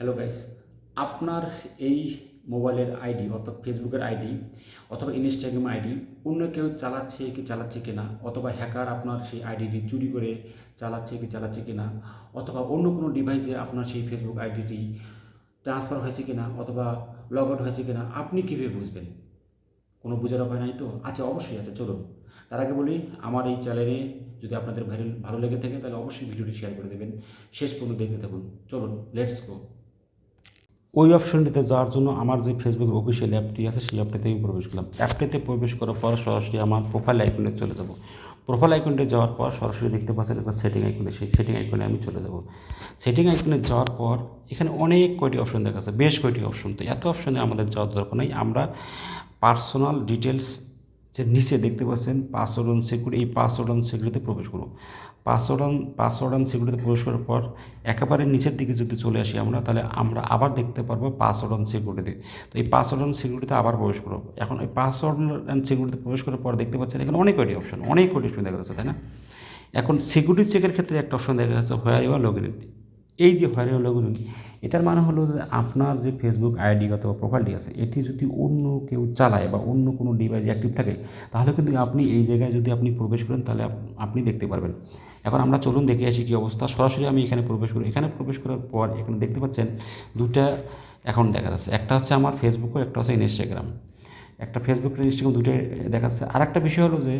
Hello guys আপনার এই মোবাইলের আইডি অর্থাৎ ফেসবুকের আইডি অথবা ইনস্টাগ্রাম আইডি অন্য কেউ চালাচ্ছে কি চালাচ্ছে কিনা, অথবা হ্যাকার আপনার সেই আইডিটি চুরি করে চালাচ্ছে কি চালাচ্ছে কিনা, অথবা অন্য কোনো ডিভাইসে আপনার সেই ফেসবুক আইডিটি ট্রান্সফার হয়েছে কিনা, অথবা লগ আউট হয়েছে কিনা, আপনি কীভাবে বুঝবেন? কোনো বোঝার উপায় নাই তো? আচ্ছা অবশ্যই আছে, চলুন। তার আগে বলি, আমার এই চ্যানেলে যদি আপনাদের ভালো লেগে থাকে, তাহলে অবশ্যই ভিডিওটি শেয়ার করে দেবেন। শেষ পর্যন্ত দেখতে থাকুন। চলুন লেটস গো ওই অপশনটিতে যাওয়ার জন্য আমার যে ফেসবুকের অফিসিয়াল অ্যাপটি আছে, সেই অ্যাপটিতে আমি প্রবেশ করলাম। অ্যাপটিতে প্রবেশ করার পর সরাসরি আমার প্রোফাইল আইকনে চলে যাব। প্রোফাইল আইকনটি যাওয়ার পর সরাসরি দেখতে পাচ্ছেন একটা সেটিং আইকনে সেই সেটিং আইকনে আমি চলে যাব। সেটিং আইকনে যাওয়ার পর এখানে অনেক কয়টি অপশন দেখা যাচ্ছে, বেশ কয়টি অপশন তো এত অপশনে আমাদের যাওয়ার দরকার নেই। আমরা পার্সোনাল ডিটেলস যে নিচে দেখতে পাচ্ছেন পাসওয়ার্ড অন সিকিউরিটি এই পাসওয়ার্ড অন সিকিউরিটিতে প্রবেশ করব পাসওয়ার্ড অন পাসওয়ার্ড অন সিকিউরিটিতে প্রবেশ করার পর একেবারে নিচের দিকে যদি চলে আসি আমরা, তাহলে আমরা আবার দেখতে পারব পাসওয়ার্ড অন সিকিউরিটিতে তো। এই পাসওয়ার্ড অন সিকিউরিটিতে আবার প্রবেশ করব এখন এই পাসওয়ার্ড অন সিকিউরিটিতে প্রবেশ করার পর দেখতে পাচ্ছেন এখানে অনেক কয়টি অপশন অনেক কয়টি অপশন দেখা যাচ্ছে, তাই না? এখন সিকিউরিটি চেকের ক্ষেত্রে একটা অপশন দেখা যাচ্ছে where you are log in এই যে হোয়ার ইউ লগ এটার মানে হলো যে আপনার যে ফেসবুক আইডি অথবা প্রোফাইলটি আছে, এটি যদি অন্য কেউ চালায় বা অন্য কোনো ডিভাইস অ্যাক্টিভ থাকে, তাহলে কিন্তু আপনি এই জায়গায় যদি আপনি প্রবেশ করেন, তাহলে আপনি দেখতে পারবেন। এখন আমরা চলুন দেখে আসি কী অবস্থা। সরাসরি আমি এখানে প্রবেশ করি। এখানে প্রবেশ করার পর এখানে দেখতে পাচ্ছেন দুটা অ্যাকাউন্ট দেখা যাচ্ছে। একটা হচ্ছে আমার ফেসবুক ও একটা হচ্ছে ইনস্টাগ্রাম একটা ফেসবুক ইনস্টাগ্রাম দুটোই দেখা যাচ্ছে। আর একটা বিষয় হলো যে,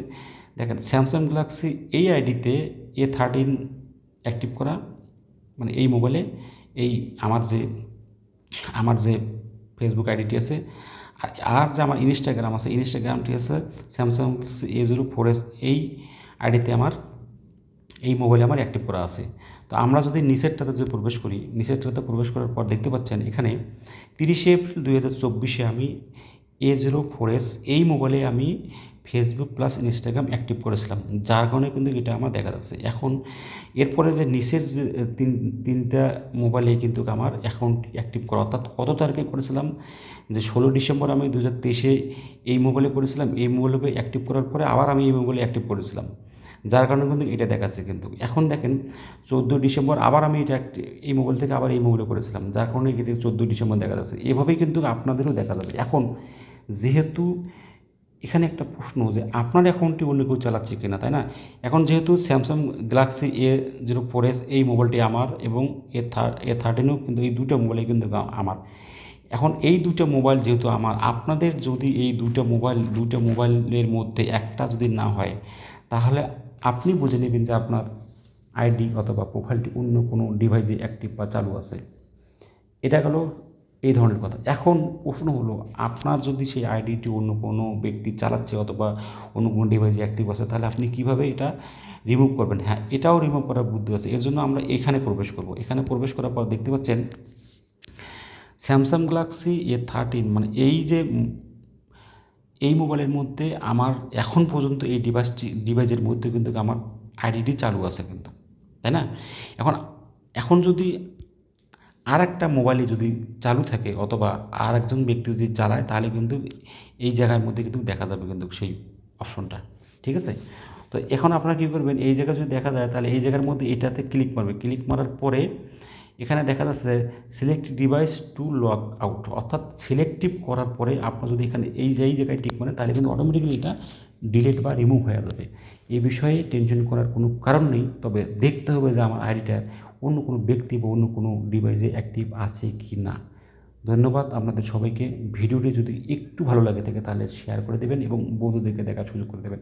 দেখেন স্যামসাং গ্যালাক্সি এই আইডিতে এ থার্টিন অ্যাক্টিভ করা মানে এই মোবাইলে এই আমার যে আমার যে ফেসবুক আইডিটি আছে, আর যে আমার ইনস্টাগ্রাম আছে ইনস্টাগ্রামটি আছে Samsung A zero four S এই আইডিতে আমার, এই মোবাইলে আমার অ্যাক্টিভ করা আছে। তো আমরা যদি নিচেরটাতে যদি প্রবেশ করি নিচেরটাতে প্রবেশ করার পর দেখতে পাচ্ছেন এখানে তিরিশে এপ্রিল দুই হাজার চব্বিশে আমি এ জিরো ফোর এস এই মোবাইলে আমি ফেসবুক প্লাস ইনস্টাগ্রাম অ্যাক্টিভ করেছিলাম। যার কারণে কিন্তু এটা আমার দেখা যাচ্ছে। এখন এরপরে যে নিচের যে তিন, তিনটা মোবাইলে কিন্তু আমার অ্যাকাউন্ট অ্যাক্টিভ করা। অর্থাৎ কত তারিখে করেছিলাম? যে ষোলো ডিসেম্বর আমি দু হাজার তেইশে এই মোবাইলে করেছিলাম। এই মোবাইলে অ্যাক্টিভ করার পরে আবার আমি এই মোবাইলে অ্যাক্টিভ করেছিলাম। যার কারণে কিন্তু এটা দেখাচ্ছে কিন্তু। এখন দেখেন, চোদ্দ ডিসেম্বর আবার আমি এটা এই মোবাইল থেকে আবার এই মোবাইলে করেছিলাম। যার কারণে এটা চোদ্দ ডিসেম্বর দেখা যাচ্ছে। এভাবেই কিন্তু আপনাদেরও দেখা যাবে। এখন যেহেতু এখানে একটা প্রশ্ন যে আপনার অ্যাকাউন্টটি অন্য কেউ চালাচ্ছে কিনা, তাই না? এখন যেহেতু Samsung Galaxy A zero four S এই মোবাইলটি আমার এবং এ থার এ থার্টিনও কিন্তু এই দুটো মোবাইলই কিন্তু আমার। এখন এই দুটো মোবাইল যেহেতু আমার, আপনাদের যদি এই দুটো মোবাইল দুটো মোবাইলের মধ্যে একটা যদি না হয়, তাহলে আপনি বুঝে নেবেন যে আপনার আইডি অথবা প্রোফাইলটি অন্য কোনো ডিভাইসে অ্যাক্টিভ বা চালু আছে। এটা গেল এই ধরনের কথা। এখন প্রশ্ন হলো, আপনার যদি সেই আইডিটি অন্য কোনো ব্যক্তি চালাচ্ছে অথবা অন্য কোনো ডিভাইসে অ্যাক্টিভ আছে, তাহলে আপনি কীভাবে এটা রিমুভ করবেন? হ্যাঁ এটাও রিমুভ করার বুদ্ধি আছে। এর জন্য আমরা এখানে প্রবেশ করব। এখানে প্রবেশ করার পর দেখতে পাচ্ছেন স্যামসাং গ্যালাক্সি এ থার্টিন মানে এই যে এই মোবাইলের মধ্যে আমার এখন পর্যন্ত এই ডিভাইসটি ডিভাইসের মধ্যে কিন্তু আমার আইডিটি চালু আছে কিন্তু, তাই না? এখন এখন যদি আর একটা মোবাইলে যদি চালু থাকে অথবা আর একজন ব্যক্তি যদি চালায়, তাহলে কিন্তু এই জায়গার মধ্যে কিন্তু দেখা যাবে কিন্তু সেই অপশনটা ঠিক আছে? তো এখন আপনারা কী করবেন, এই জায়গায় যদি দেখা যায়, তাহলে এই জায়গার মধ্যে এটাতে ক্লিক মারবে। ক্লিক মারার পরে এখানে দেখা যাচ্ছে select device to lock out অর্থাৎ সিলেক্টিভ করার পরে আপনার যদি এখানে এই যে, এই জায়গায় টিক মারেন, তাহলে কিন্তু অটোমেটিক্যালি এটা ডিলিট বা রিমুভ হয়ে যাবে। এই বিষয়ে টেনশন করার কোনো কারণ নেই, তবে দেখতে হবে যে আমার আইডিটা অন্য কোনো ব্যক্তি বা অন্য কোনো ডিভাইসে অ্যাক্টিভ আছে কি না? ধন্যবাদ আপনাদের সবাইকে। ভিডিওটি যদি একটু ভালো লাগে থাকে তাহলে শেয়ার করে দেবেন এবং বন্ধুদেরকে দেখার সুযোগ করে দেবেন।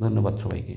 ধন্যবাদ সবাইকে।